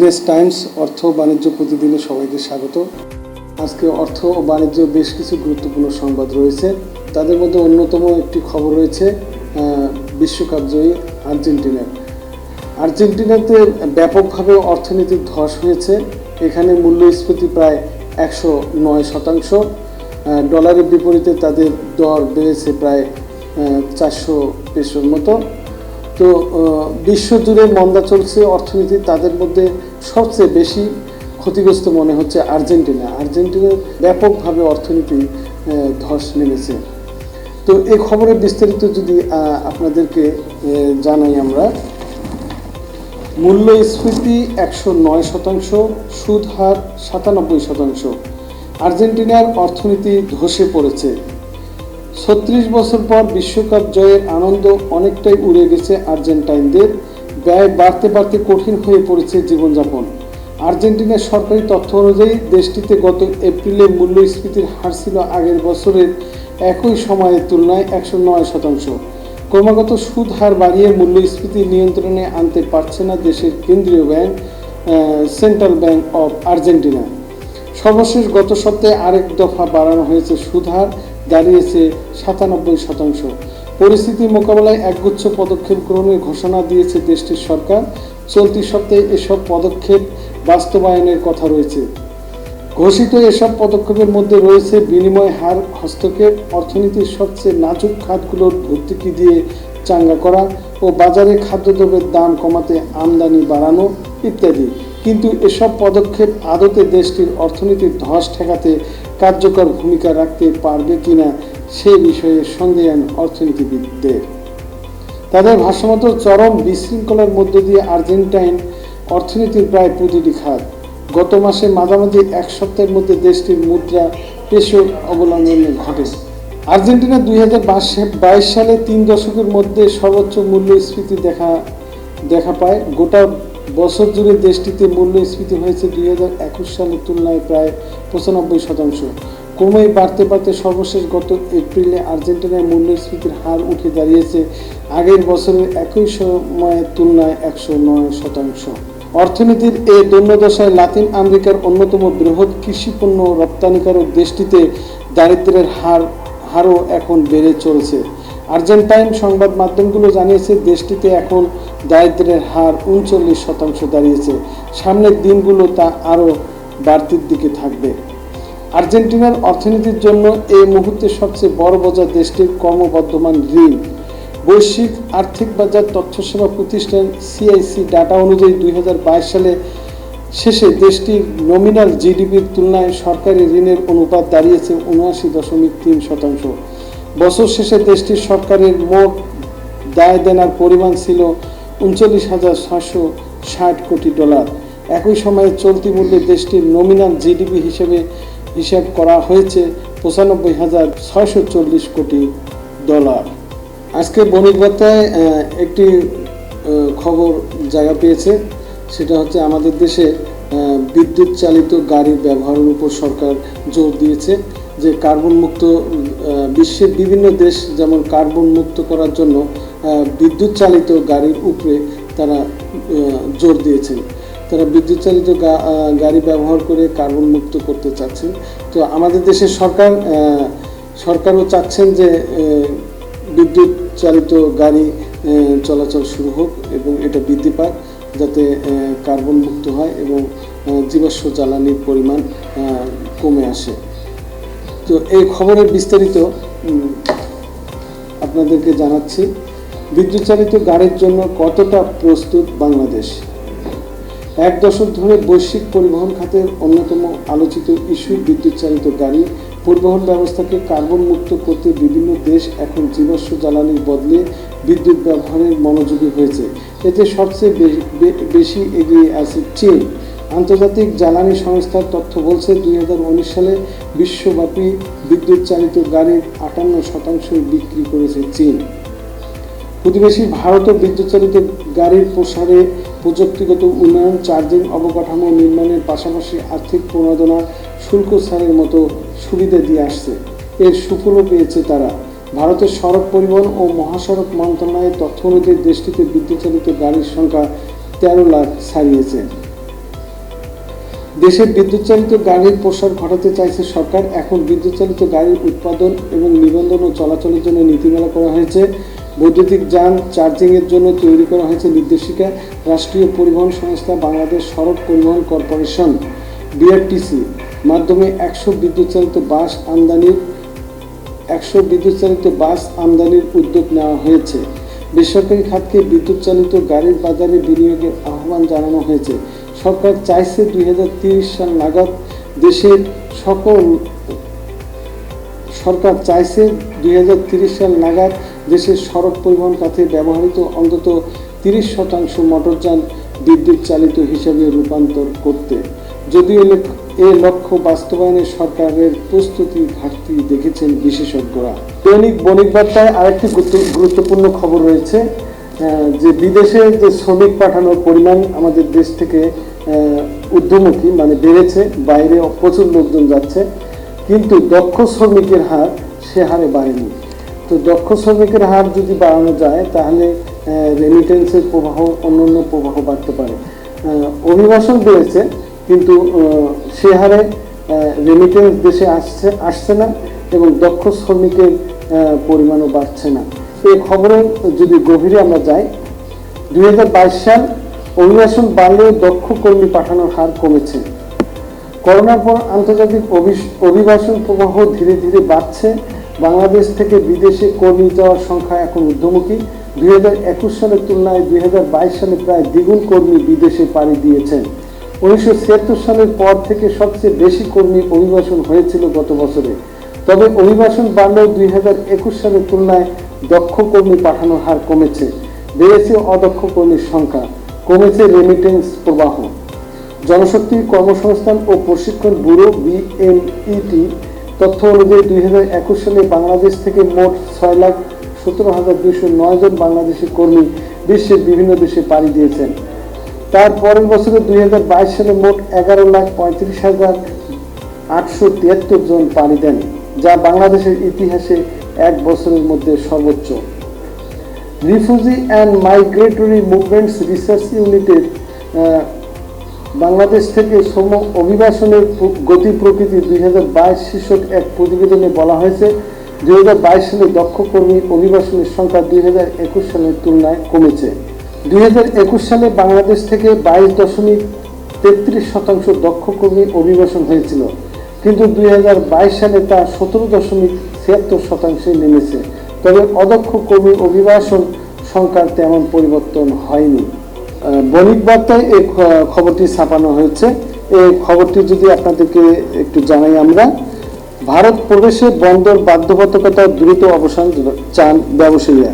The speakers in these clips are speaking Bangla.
বিজনেস টাইমস অর্থ বাণিজ্য প্রতিদিনে সবাইকে স্বাগত। আজকে অর্থ ও বাণিজ্য বেশ কিছু গুরুত্বপূর্ণ সংবাদ রয়েছে। তাদের মধ্যে অন্যতম একটি খবর রয়েছে বিশ্বকাপ জয়ী আর্জেন্টিনার আর্জেন্টিনাতে ব্যাপকভাবে অর্থনৈতিক ধস হয়েছে। এখানে মূল্যস্ফীতি প্রায় একশো নয় শতাংশ। ডলারের বিপরীতে তাদের দর বেড়েছে প্রায় চারশো পেশোর মতো। তো বিশ্বজুড়ে মন্দা চলছে, অর্থনীতি তাদের মধ্যে সবচেয়ে বেশি ক্ষতিগ্রস্ত মনে হচ্ছে আর্জেন্টিনা। আর্জেন্টিনার ব্যাপকভাবে অর্থনীতি ধস নেমেছে। তো এই খবরের বিস্তারিত যদি আপনাদেরকে জানাই আমরা, মূল্যস্ফীতি একশো নয় শতাংশ সুদ হার সাতানব্বই শতাংশ। আর্জেন্টিনার অর্থনীতি ধসে পড়েছে। ছত্রিশ বছর পর বিশ্বকাপ জয়ের আনন্দ অনেকটাই উড়ে গেছে আর্জেন্টাইনদের। ব্যয় বাড়তে বাড়তে কঠিন হয়ে পড়েছে জীবনযাপন। আর্জেন্টিনার সরকারি তথ্য অনুযায়ী, দেশটিতে গত এপ্রিলে মূল্যস্ফীতির হার ছিল আগের বছরের একই সময়ের তুলনায় একশো নয় শতাংশ। ক্রমাগত সুদ হার বাড়িয়ে মূল্যস্ফীতি নিয়ন্ত্রণে আনতে পারছে না দেশের কেন্দ্রীয় bank central bank of Argentina. সর্বশেষ গত সপ্তাহে আরেক দফা বাড়ানো হয়েছে সুদহার দাঁড়িয়েছে সাতানব্বই শতাংশ। পরিস্থিতি মোকাবেলায় একগুচ্ছ পদক্ষেপ গ্রহণের ঘোষণা দিয়েছে দেশটির সরকার। চলতি সপ্তাহে এসব পদক্ষেপ বাস্তবায়নের কথা রয়েছে। ঘোষিত এসব পদক্ষেপের মধ্যে রয়েছে বিনিময় হার, হস্তক্ষেপ, অর্থনীতির সবচেয়ে নাজুক খাতগুলোর ভর্তুকি দিয়ে চাঙ্গা করা ও বাজারে খাদ্যদ্রব্যের দাম কমাতে আমদানি বাড়ানো ইত্যাদি। কিন্তু এসব পদক্ষেপ আদতে দেশটির অর্থনীতির ধস ঠেকাতে কার্যকর ভূমিকা রাখতে পারবে কিনা সে বিষয়ে সন্দেহান অর্থনীতিবিদদের। তাদের ভাষ্যমতো, চরম বিশৃঙ্খলার মধ্য দিয়ে আর্জেন্টাইন অর্থনীতির প্রায় প্রতিটি খাত। গত মাসে মাঝামাঝি এক সপ্তাহের মধ্যে দেশটির মুদ্রা পেশো অবলম্বন ঘটে। আর্জেন্টিনা দুই হাজার বাইশ সালে তিন দশকের মধ্যে সর্বোচ্চ মূল্যস্ফীতি দেখা দেখা পায়। গোটা বছর জুড়ে দেশটিতে মূল্যস্ফীতি হয়েছে দুই হাজার একুশ সালের তুলনায় প্রায় পঁচানব্বই শতাংশ। ক্রমেই বাড়তে বাড়তে সর্বশেষ গত এপ্রিলে আর্জেন্টিনায় মূল্যস্ফীতির হার উঠে দাঁড়িয়েছে, আগের বছরের একই সময়ের তুলনায় একশো নয় শতাংশ। অর্থনীতির এই দৈন্যদশায় লাতিন আমেরিকার অন্যতম বৃহৎ কৃষিপণ্য রপ্তানিকারক দেশটিতে দারিদ্র্যের হার, হারও এখন বেড়ে চলছে। আর্জেন্টাইন সংবাদ মাধ্যমগুলো জানিয়েছে, দেশটিতে এখন দারিদ্রের হার উনচল্লিশ শতাংশ দাঁড়িয়েছে। সামনের দিনগুলো তা আরও বাড়তির দিকে থাকবে। আর্জেন্টিনার অর্থনীতির জন্য এই মুহূর্তে সবচেয়ে বড় বাজার দেশটির ক্রমবর্ধমান ঋণ। বৈশ্বিক আর্থিক বাজার তথ্য সেবা প্রতিষ্ঠান সিআইসি ডাটা অনুযায়ী দুই হাজার বাইশ সালে শেষে দেশটির নমিনাল জিডিপির তুলনায় সরকারি ঋণের অনুপাত দাঁড়িয়েছে উনআশি দশমিক তিন শতাংশ। বছর শেষে দেশটির সরকারের মোট দায় দেনার পরিমাণ ছিল উনচল্লিশ হাজার ছশো ষাট কোটি ডলার। একই সময়ে চলতি মূল্যে দেশটির নমিনাল জিডিপি হিসেবে হিসাব করা হয়েছে পঁচানব্বই হাজার ছয়শো চল্লিশ কোটি ডলার। আজকে বণিক বার্তায় আহ, একটি খবর জায়গা পেয়েছে। সেটা হচ্ছে আমাদের দেশে বিদ্যুৎ চালিত গাড়ির ব্যবহারের উপর সরকার জোর দিয়েছে। যে কার্বন মুক্ত বিশ্বের বিভিন্ন দেশ যেমন কার্বন মুক্ত করার জন্য বিদ্যুৎ চালিত গাড়ির উপরে তারা জোর দিয়েছেন। তারা বিদ্যুৎ চালিত গাড়ি ব্যবহার করে কার্বন মুক্ত করতে চাচ্ছেন। তো আমাদের দেশের সরকার সরকারও চাচ্ছেন যে বিদ্যুৎ চালিত গাড়ি চলাচল শুরু হোক এবং এটা বৃদ্ধি পাক, যাতে কার্বন মুক্ত হয় এবং জীবাশ্ম জ্বালানির পরিমাণ কমে আসে। তো এই খবরের বিস্তারিত আপনাদেরকে জানাচ্ছি বিদ্যুৎ চালিত গাড়ির জন্য কতটা প্রস্তুত বাংলাদেশ? এক দশক ধরে বৈশ্বিক পরিবহন খাতের অন্যতম আলোচিত ইস্যু বিদ্যুৎ চালিত গাড়ি পরিবহন ব্যবস্থাকে কার্বন মুক্ত করতে বিভিন্ন দেশ এখন জীবাশ্ম জ্বালানির বদলে বিদ্যুৎ ব্যবহারের মনোযোগী হয়েছে। এতে সবচেয়ে বেশি এগিয়ে আছে চীন। আন্তর্জাতিক জ্বালানি সংস্থার তথ্য বলছে, দুই হাজার উনিশ সালে বিশ্বব্যাপী বিদ্যুৎ চালিত গাড়ির আটান্ন শতাংশই বিক্রি করেছে চীন। প্রতিবেশী ভারতও বিদ্যুৎ চালিত গাড়ির প্রসারে প্রযুক্তিগত উন্নয়ন, চার্জিং অবকাঠামো নির্মাণের পাশাপাশি আর্থিক প্রণোদনা, শুল্ক ছাড়ের মতো সুবিধা দিয়ে আসছে। এর সুফলও পেয়েছে তারা। ভারতের সড়ক পরিবহন ও মহাসড়ক মন্ত্রণালয়ের তথ্য অনুযায়ী দেশটিতে বিদ্যুৎ চালিত গাড়ির সংখ্যা তেরো লাখ ছাড়িয়েছে। দেশে বিদ্যুৎ চালিত গাড়ির প্রসার ঘটাতে চাইছে সরকার। এখন বিদ্যুৎ চালিত গাড়ির উৎপাদন এবং নিবন্ধন ও চলাচলের জন্য নীতিমালা করা হয়েছে। বৈদ্যুতিক যান চার্জিংয়ের জন্য তৈরি করা হয়েছে নির্দেশিকা। রাষ্ট্রীয় পরিবহন সংস্থা বাংলাদেশ সড়ক পরিবহন কর্পোরেশন বিআরটিসি মাধ্যমে একশো বিদ্যুৎ চালিত বাস আমদানির, একশো বিদ্যুৎ চালিত বাস আমদানির উদ্যোগ নেওয়া হয়েছে। বেসরকারি খাতকে বিদ্যুৎ চালিত গাড়ির বাজারে বিনিয়োগের আহ্বান জানানো হয়েছে। সরকার চাইছে দুই সাল নাগাদ দেশের সকল সরকার চাইছে দুই সাল নাগাদ দেশের সড়ক পরিবহন খাতে ব্যবহৃত অন্তত তিরিশ শতাংশ মোটরযান বিদ্যুৎ চালিত হিসাবে রূপান্তর করতে। যদিও এ লক্ষ্য বাস্তবায়নে সরকারের প্রস্তুতি ঘাটতি দেখেছেন বিশেষজ্ঞরা। দৈনিক বণিক বার্তায় আরেকটি গুরুত্ব- গুরুত্বপূর্ণ খবর রয়েছে। যে বিদেশে যে শ্রমিক পাঠানোর পরিমাণ আমাদের দেশ থেকে ঊর্ধ্বমুখী মানে বেড়েছে বাইরে প্রচুর লোকজন যাচ্ছে, কিন্তু দক্ষ শ্রমিকের হার সে হারে বাড়েনি। তো দক্ষ শ্রমিকের হার যদি বাড়ানো যায়, তাহলে রেমিটেন্সের প্রবাহ, অন্যান্য প্রবাহ বাড়তে পারে। অভিবাসন বেড়েছে, কিন্তু সে হারে রেমিটেন্স দেশে আসছে আসছে না, এবং দক্ষ শ্রমিকের পরিমাণও বাড়ছে না। এই খবরে যদি গভীরে আমরা যাই, দুই সাল অভিবাসন বাড়লেও দক্ষ কর্মী পাঠানোর হার কমেছে। করোনার পর আন্তর্জাতিক অভিবাসন প্রবাহ ধীরে ধীরে বাড়ছে। বাংলাদেশ থেকে বিদেশে কর্মী যাওয়ার সংখ্যা এখন ঊর্ধ্বমুখী। দুই হাজার একুশ সালের তুলনায় দুই হাজার বাইশ সালে প্রায় দ্বিগুণ কর্মী বিদেশে পাড়ি দিয়েছেন। উনিশশো ছিয়াত্তর সালের পর থেকে সবচেয়ে বেশি কর্মী অভিবাসন হয়েছিল গত বছরে। তবে অভিবাসন বাড়লেও দুই হাজার একুশ সালের তুলনায় দক্ষ কর্মী পাঠানোর হার কমেছে। বেড়েছে অদক্ষ কর্মীর সংখ্যা কমেছে রেমিটেন্স প্রবাহ। জনশক্তি কর্মসংস্থান ও প্রশিক্ষণ ব্যুরো বিএমইটি তথ্য অনুযায়ী দুই হাজার একুশ সালে বাংলাদেশ থেকে মোট ছয় লাখ সতেরো হাজার দুইশো নয় জন বাংলাদেশি কর্মী বিশ্বের বিভিন্ন দেশে পাড়ি দিয়েছেন। তার পরের বছরে দুই হাজার বাইশ সালে মোট এগারো লাখ পঁয়ত্রিশ হাজার আটশো তিয়াত্তর জন পাড়ি দেন, যা বাংলাদেশের ইতিহাসে এক বছরের মধ্যে সর্বোচ্চ। Refugee and migratory movements research ইউনিটের বাংলাদেশ থেকে শ্রম অভিবাসনের গতি প্রকৃতি দুই হাজার বাইশ শীর্ষক এক প্রতিবেদনে বলা হয়েছে, দুই হাজার বাইশ সালে দক্ষ কর্মী অভিবাসনের সংখ্যা দুই হাজার একুশ সালের তুলনায় কমেছে। দুই হাজার একুশ সালে বাংলাদেশ থেকে বাইশ দশমিক তেত্রিশ শতাংশ দক্ষ কর্মী অভিবাসন হয়েছিল, কিন্তু দুই হাজার বাইশ সালে তা সতেরো দশমিক ছিয়াত্তর শতাংশে নেমেছে। তবে অদক্ষ কর্মী অভিবাসন সংখ্যার তেমন পরিবর্তন হয়নি। বণিক বার্তায় এই খবরটি ছাপানো হয়েছে। এই খবরটি যদি আপনাদেরকে একটু জানাই আমরা, ভারত প্রবেশে বন্দর বাধ্যবাধকতা দ্রুত অবসান চান ব্যবসায়ীরা।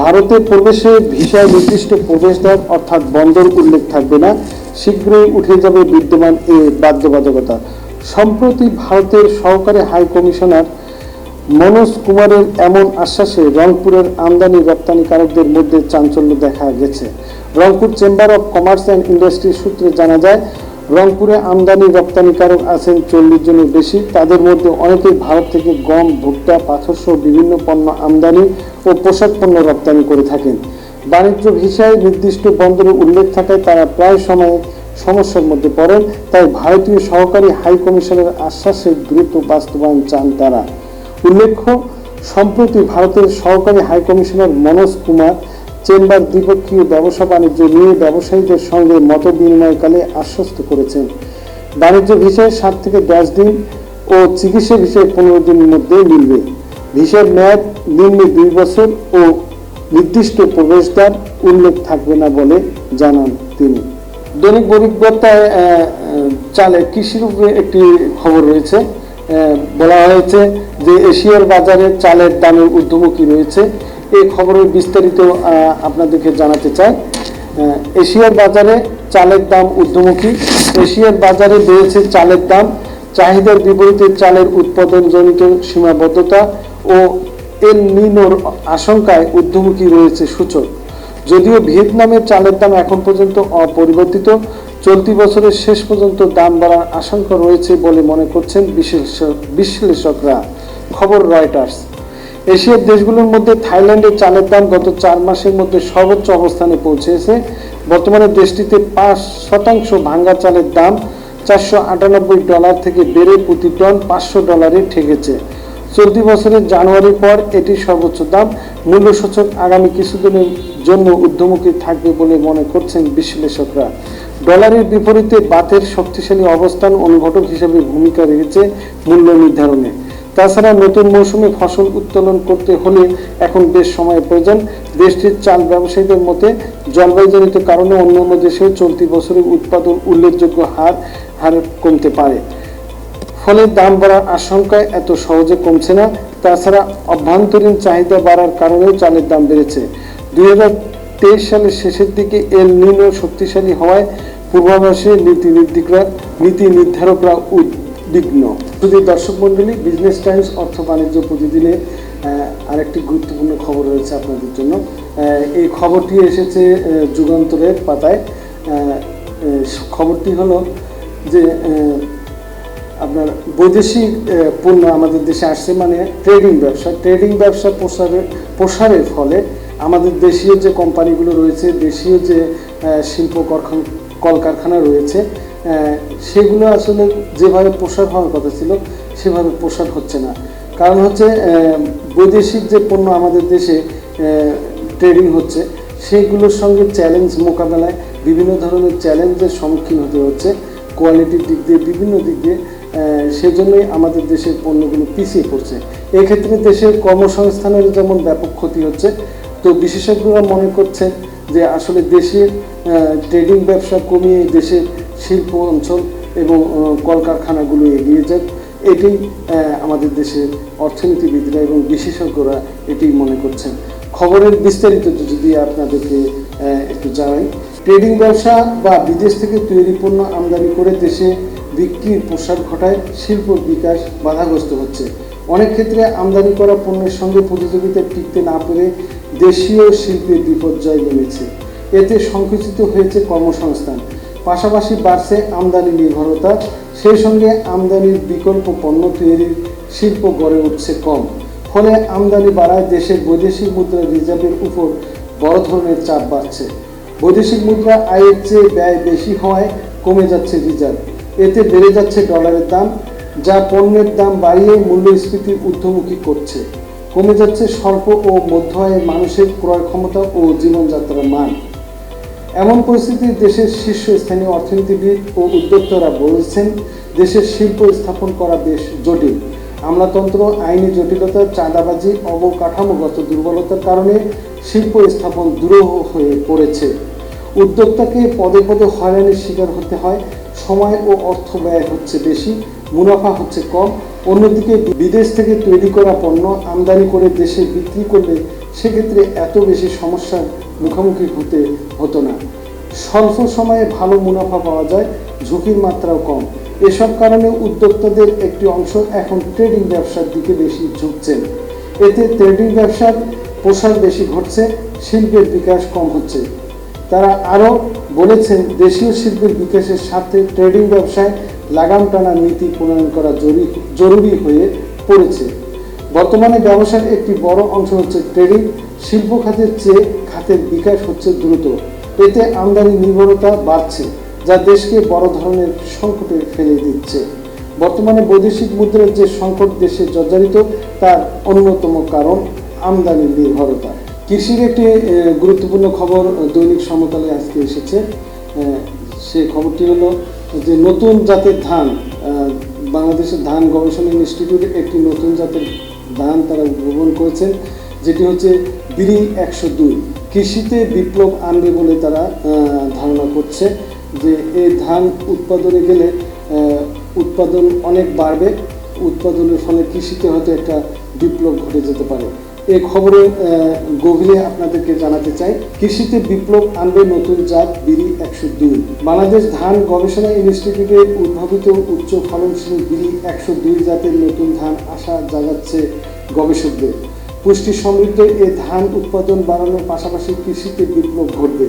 ভারতে প্রবেশে ভিসায় নির্দিষ্ট প্রবেশদ্বার অর্থাৎ বন্দর উল্লেখ থাকবে না। শীঘ্রই উঠে যাবে বিদ্যমান এ বাধ্যবাধকতা। সম্প্রতি ভারতের সহকারী হাই কমিশনার মনোজ কুমারের এমন আশ্বাসে রংপুরের আমদানি রপ্তানিকারকদের মধ্যে চাঞ্চল্য দেখা গেছে। Rangpur chamber of commerce and industry সূত্রে জানা যায়, রংপুরে আমদানি রপ্তানিকারক আছেন চল্লিশ জনের বেশি। তাদের মধ্যে অনেকেই ভারত থেকে গম, ভুট্টা, পাথর সহ বিভিন্ন পণ্য আমদানি ও পোশাক পণ্য রপ্তানি করে থাকেন। বাণিজ্য ভিসায় নির্দিষ্ট বন্দরে উল্লেখ থাকায় তারা প্রায় সময় সমস্যার মধ্যে পড়েন। তাই ভারতীয় সহকারী হাই কমিশনের আশ্বাসের দ্রুত বাস্তবায়ন চান তারা। উল্লেখ্য সম্প্রতি ভারতের সহকারী হাইকমিশনার মনোজ কুমার চেম্বার দ্বিপক্ষীয় ব্যবসা বাণিজ্য নিয়ে ব্যবসায়ীদের সঙ্গে মত বিনিময়কালে আশ্বস্ত করেছেন। বাণিজ্য ভিসায় সাত থেকে দশ দিন ও চিকিৎসা ভিসায় পনেরো দিনের মধ্যে মিলবে। ভিসার মেয়াদ নিম্নে দুই বছর ও নির্দিষ্ট প্রবেশদ্বার উল্লেখ থাকবে না বলে জানান তিনি। দৈনিক আহ, চালে কৃষির উপরে একটি খবর রয়েছে। বলা হয়েছে যে এশিয়ার বাজারে চালের দামের ঊর্ধ্বমুখী রয়েছে এই খবরের বিস্তারিত আপনাদেরকে জানাতে চাই। এশিয়ার বাজারে চালের দাম ঊর্ধ্বমুখী। এশিয়ার বাজারে বেড়েছে চালের দাম। চাহিদার বিপরীতে চালের উৎপাদনজনিত সীমাবদ্ধতা ও এল নিনোর আশঙ্কায় ঊর্ধ্বমুখী রয়েছে সূচক। যদিও ভিয়েতনামের চালের দাম এখন পর্যন্ত অপরিবর্তিত, চলতি বছরের শেষ পর্যন্ত দাম বাড়ার আশঙ্কা রয়েছে বলে মনে করছেন বিশ্লেষক- বিশ্লেষকরা। খবর রয়টার্স। এশিয়ার দেশগুলোর মধ্যে থাইল্যান্ডের চালের দাম গত চার মাসের মধ্যে সর্বোচ্চ অবস্থানে পৌঁছেছে। বর্তমানে দেশটিতে পাঁচ শতাংশ ভাঙ্গা চালের দাম চারশো আটানব্বই ডলার থেকে বেড়ে প্রতি টন পাঁচশো ডলারে ঠেকেছে। চলতি বছরের জানুয়ারির পর এটি সর্বোচ্চ দাম মূল্য সূচক আগামী কিছুদিনের জন্য ঊর্ধ্বমুখী থাকবে বলে মনে করছেন বিশ্লেষকরা। ডলারের বিপরীতে বাতের শক্তিশালী অবস্থান অনুঘটক হিসেবে ভূমিকা রেখেছে মূল্য নির্ধারণে। তাছাড়া নতুন মৌসুমে ফসল উত্তোলন করতে হলে এখন বেশ সময় প্রয়োজন। দেশটির চাল ব্যবসায়ীদের মতে, জলবায়ুজনিত কারণে অন্যান্য দেশেও চলতি বছরে উৎপাদন উল্লেখযোগ্য হার হার কমতে পারে। ফলে দাম বাড়ার আশঙ্কায় এত সহজে কমছে না। তাছাড়া অভ্যন্তরীণ চাহিদা বাড়ার কারণেও চালের দাম বেড়েছে। দুই তেইশ সালের শেষের দিকে এল নিনো শক্তিশালী হওয়ায় পূর্বাভাসে নীতি নির্ধারকরা নীতি নির্ধারকরা উদ্বিগ্ন। যদি দর্শক মন্ডলী বিজনেস টাইমস অর্থ বাণিজ্য প্রতিদিনের আহ, আরেকটি গুরুত্বপূর্ণ খবর রয়েছে আপনাদের জন্য। এই খবরটি এসেছে যুগান্তরের পাতায়। খবরটি হলো যে আপনার বৈদেশিক পণ্য আমাদের দেশে আসছে মানে ট্রেডিং ব্যবসা। ট্রেডিং ব্যবসা প্রসারের প্রসারের ফলে আমাদের দেশীয় যে কোম্পানিগুলো রয়েছে দেশীয় যে শিল্প কারখান- কলকারখানা রয়েছে সেগুলো আসলে যেভাবে প্রসার হওয়ার কথা ছিল, সেভাবে প্রসার হচ্ছে না। কারণ হচ্ছে বৈদেশিক যে পণ্য আমাদের দেশে ট্রেডিং হচ্ছে, সেগুলোর সঙ্গে চ্যালেঞ্জ মোকাবেলায় বিভিন্ন ধরনের চ্যালেঞ্জের সম্মুখীন হতে হচ্ছে কোয়ালিটির দিক দিয়ে, বিভিন্ন দিক দিয়ে সেজন্যই আমাদের দেশের পণ্যগুলো পিছিয়ে পড়ছে। এক্ষেত্রে দেশের কর্মসংস্থানের যেমন ব্যাপক ক্ষতি হচ্ছে, তো বিশেষজ্ঞরা মনে করছেন যে আসলে দেশের ট্রেডিং ব্যবসা কমিয়ে দেশের শিল্প অঞ্চল এবং কলকারখানাগুলো এগিয়ে যাক। এটাই আমাদের দেশের অর্থনীতিবিদরা এবং বিশেষজ্ঞরা এটি মনে করছেন। খবরের বিস্তারিত যদি আপনাদেরকে একটু জানাই। ট্রেডিং ব্যবসা বা বিদেশ থেকে তৈরি পণ্য আমদানি করে দেশে বিক্রির প্রসার ঘটায়, শিল্প বিকাশ বাধাগ্রস্ত হচ্ছে। অনেক ক্ষেত্রে আমদানি করা পণ্যের সঙ্গে প্রতিযোগিতায় টিকতে না পেরে দেশীয় শিল্পের বিপর্যয় নেমেছে। এতে সংকুচিত হয়েছে কর্মসংস্থান। পাশাপাশি বাড়ছে আমদানি নির্ভরতা। সেই সঙ্গে আমদানির বিকল্প পণ্য তৈরির শিল্প গড়ে উঠছে কম। ফলে আমদানি বাড়ায় দেশের বৈদেশিক মুদ্রা রিজার্ভের উপর বড় ধরনের চাপ বাড়ছে। বৈদেশিক মুদ্রা আয়ের চেয়ে ব্যয় বেশি হওয়ায় কমে যাচ্ছে রিজার্ভ। এতে বেড়ে যাচ্ছে ডলারের দাম, যা পণ্যের দাম বাড়িয়ে মূল্যস্ফীতির ঊর্ধ্বমুখী করছে। কমে যাচ্ছে স্বল্প ও মধ্য আয়ের মানুষের ক্রয় ক্ষমতা ও জীবনযাত্রার মান। এমন পরিস্থিতি দেশের শীর্ষস্থানীয় অর্থনীতিবিদ ও উদ্যোক্তারা বলছেন, দেশের শিল্প স্থাপন করা বেশ জটিল। আমলাতন্ত্র, আইনি জটিলতা, চাঁদাবাজি, অবকাঠামোগত দুর্বলতার কারণে শিল্প স্থাপন দুরূহ হয়ে পড়েছে। উদ্যোক্তাকে পদে পদে হয়রানির শিকার হতে হয়, সময় ও অর্থ ব্যয় হচ্ছে বেশি, মুনাফা হচ্ছে কম, অন্যদিকে বিদেশ থেকে তৈরি করা পণ্য আমদানি করে দেশে বিক্রি করলে সেক্ষেত্রে এত বেশি সমস্যার মুখোমুখি হতে হতো না। স্বল্প সময়ে ভালো মুনাফা পাওয়া যায়, ঝুঁকির মাত্রাও কম। এসব কারণে উদ্যোক্তাদের একটি অংশ এখন ট্রেডিং ব্যবসার দিকে বেশি ঝুঁকছেন। এতে ট্রেডিং ব্যবসার প্রসার বেশি ঘটছে, শিল্পের বিকাশ কম হচ্ছে। তারা আরও বলেছেন, দেশীয় শিল্পের বিকাশের সাথে ট্রেডিং ব্যবসায় লাগাম টানা নীতি প্রণয়ন করা জরুরি হয়ে পড়েছে। বর্তমানে ব্যবসার একটি বড় অংশ হচ্ছে ট্রেডিং। শিল্প খাতের চেয়ে খাতের বিকাশ হচ্ছে দ্রুত। এতে আমদানি নির্ভরতা বাড়ছে, যা দেশকে বড় ধরনের সংকটে ফেলে দিচ্ছে। বর্তমানে বৈদেশিক মুদ্রার যে সংকট দেশে জর্জরিত, তার অন্যতম কারণ আমদানি নির্ভরতা। কৃষির একটি গুরুত্বপূর্ণ খবর দৈনিক সমকালে আজকে এসেছে। সে খবরটি হলো যে নতুন জাতের ধান বাংলাদেশের ধান গবেষণা ইনস্টিটিউট একটি নতুন জাতের ধান তারা উদ্ভাবন করেছেন। যেটি হচ্ছে বিড়ি একশো দুই। কৃষিতে বিপ্লব আনবে বলে তারা ধারণা করছে যে এই ধান উৎপাদনে গেলে উৎপাদন অনেক বাড়বে, উৎপাদনের ফলে কৃষিতে হয়তো একটা বিপ্লব ঘটে যেতে পারে। এ খবরে গভীরে আপনাদেরকে জানাতে চাই, কৃষিতে বিপ্লব আনবে নতুন জাত বিড়ি একশো দুই। বাংলাদেশ ধান গবেষণা ইনস্টিটিউটে উদ্ভাবিত উচ্চ ফলনশীল বিড়ি একশো দুই জাতের নতুন ধান আশা জাগাচ্ছে গবেষকদের। পুষ্টি সমৃদ্ধ এই ধান উৎপাদন বাড়ানোর পাশাপাশি কৃষিতে বিপ্লব ঘটবে।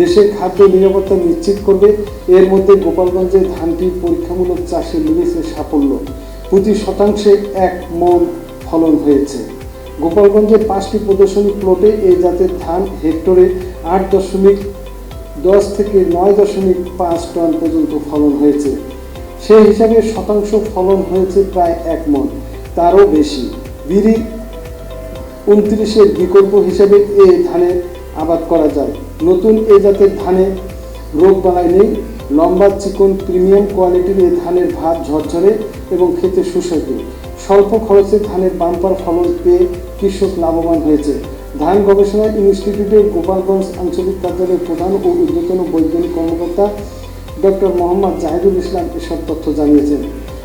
দেশের খাদ্য নিরাপত্তা নিশ্চিত করবে। এর মধ্যে গোপালগঞ্জে ধানটির পরীক্ষামূলক চাষে মিলেছে সাফল্য। প্রতি শতাংশে এক মন ফলন হয়েছে। গোপালগঞ্জের পাঁচটি প্রদর্শনী প্লটে এই জাতের ধান হেক্টরে আট দশমিক দশ থেকে নয় দশমিক পাঁচ টন পর্যন্ত ফলন হয়েছে। সেই হিসাবে শতাংশ ফলন হয়েছে প্রায় এক মন, তারও বেশি। বিড়ি উনত্রিশের বিকল্প হিসেবে এ ধানের আবাদ করা যায়। নতুন এ জাতের ধানে রোগ বালাই নেই। লম্বা চিকন প্রিমিয়াম কোয়ালিটির এ ধানের ভাত ঝরঝরে এবং খেতে সুস্বাদু। স্বল্প খরচে ধানের বাম্পার ফলন পেয়ে কৃষক লাভবান হয়েছে। ধান গবেষণা ইনস্টিটিউটের গোপালগঞ্জ আঞ্চলিক কার্যালয়ের প্রধান ও ঊর্ধ্বতন বৈজ্ঞানিক কর্মকর্তা ডক্টর মোহাম্মদ জাহিদুল ইসলাম এসব তথ্য জানিয়েছেন।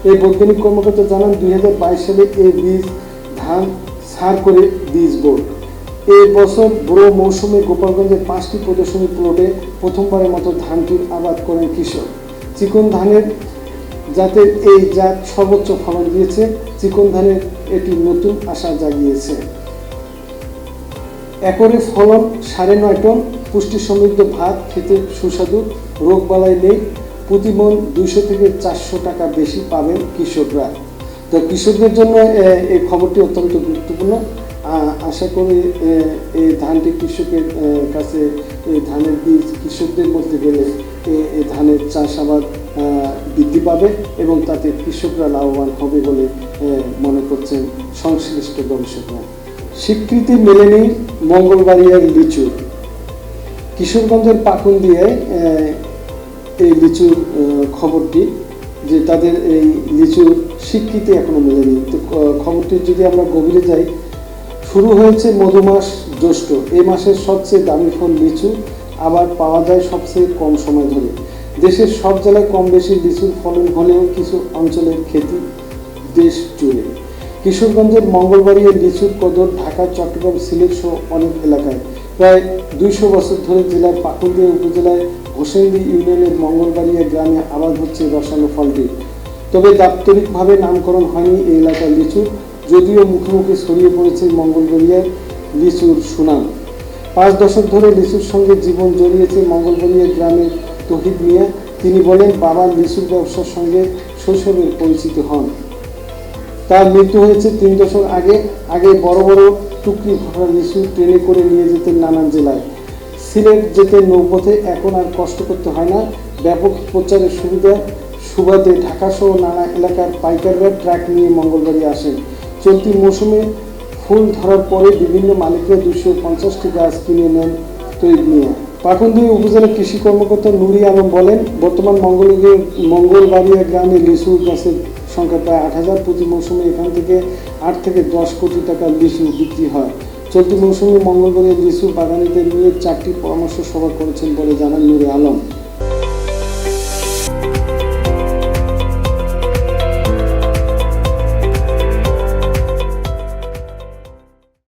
এই বৈজ্ঞানিক কর্মকর্তা জানান, দুই হাজার বাইশ সালে এই বীজ ধান সার করে বীজ বোর্ড এই বছর বুড়ো মৌসুমে গোপালগঞ্জের পাঁচটি প্রদর্শনী প্লটে প্রথমবারের মতো ধানটির আবাদ করেন কৃষক। চিকন ধানের জাতের এই জাত সর্বোচ্চ ফলন দিয়েছে, চিকন ধানের এটি নতুন আশা জাগিয়েছে। একরে ফলন সাড়ে নয় টন, পুষ্টি সমৃদ্ধ ভাত, খেতে সুস্বাদু, রোগ বালাই নেই প্রতি মন দুইশো থেকে চারশো টাকা বেশি পাবেন কৃষকরা। তো কৃষকদের জন্য এই খবরটি অত্যন্ত গুরুত্বপূর্ণ। আশা করি এই ধানটি কৃষকের কাছে এই ধানের বীজ কৃষকদের মধ্যে গেলে এই ধানের চাষাবাদ বৃদ্ধি পাবে এবং তাতে কৃষকরা লাভবান হবে বলে মনে করছেন সংশ্লিষ্ট গবেষকরা। স্বীকৃতি মেলেনি মঙ্গলবাড়িয়ার লিচু। কিশোরগঞ্জের পাকুন দিয়ে এই লিচুর খবরটি যে তাদের এই লিচুর স্বীকৃতি এখনও মেলেনি। তো খবরটি যদি আমরা গভীরে যাই শুরু হয়েছে মধুমাস জ্যৈষ্ঠ। এই মাসের সবচেয়ে দামি ফল লিচু, আবার পাওয়া যায় সবচেয়ে কম সময় ধরে। দেশের সব জেলায় কম বেশি লিচুর ফলন হলেও কিছু অঞ্চলের খ্যাতি দেশ জুড়ে। কিশোরগঞ্জের মঙ্গলবাড়িয়া লিচুর কদর ঢাকা, চট্টগ্রাম, সিলেট সহ অনেক এলাকায়। প্রায় দুইশো বছর ধরে জেলার পাকুন্দিয়া উপজেলায় হোসেন্দি ইউনিয়নের মঙ্গলবাড়িয়া গ্রামে আবাদ হচ্ছে রসালো ফলটি। তবে দাপ্তরিকভাবে নামকরণ হয়নি এই এলাকার লিচুর যদিও মুখে মুখে ছড়িয়ে পড়েছে মঙ্গলবাড়িয়ার লিচুর সুনাম। পাঁচ দশক ধরে লিচুর সঙ্গে জীবন জড়িয়েছে মঙ্গলবাড়িয়া গ্রামের তহিদ মিয়া। তিনি বলেন বাবার লিচুর ব্যবসার সঙ্গে শৈশবের পরিচিত হন। তার মৃত্যু হয়েছে তিন দশক আগে। আগে বড় বড় টুকরি ভরা লিচু ট্রেনে করে নিয়ে যেতেন নানান জেলায়। সিলেট যেতে নৌপথে এখন আর কষ্ট করতে হয় না। ব্যাপক প্রচারের সুবিধা। সুবাদে ঢাকাসহ নানা এলাকার পাইকাররা ট্রাক নিয়ে মঙ্গলবাড়ি আসেন। চলতি মৌসুমে ফুল ধরার পরে বিভিন্ন মালিকরা দুশো পঞ্চাশটি গাছ কিনে নেন তৈরি নিয়ে। পাখনদিয়া উপজেলা কৃষি কর্মকর্তা নুরি আলম বলেন, বর্তমান মঙ্গলবাড়িয়া মঙ্গলবাড়িয়া গ্রামে লিচু গাছের সংখ্যা প্রায় আট হাজার প্রতি মৌসুমে এখান থেকে আট থেকে দশ কোটি টাকার লিচু বিক্রি হয়। চলতি মৌসুমে মঙ্গলবাড়িয়া লিচু বাগানীদের নিয়ে চারটি পরামর্শ সভা করেছেন বলে জানান নুরে আলম।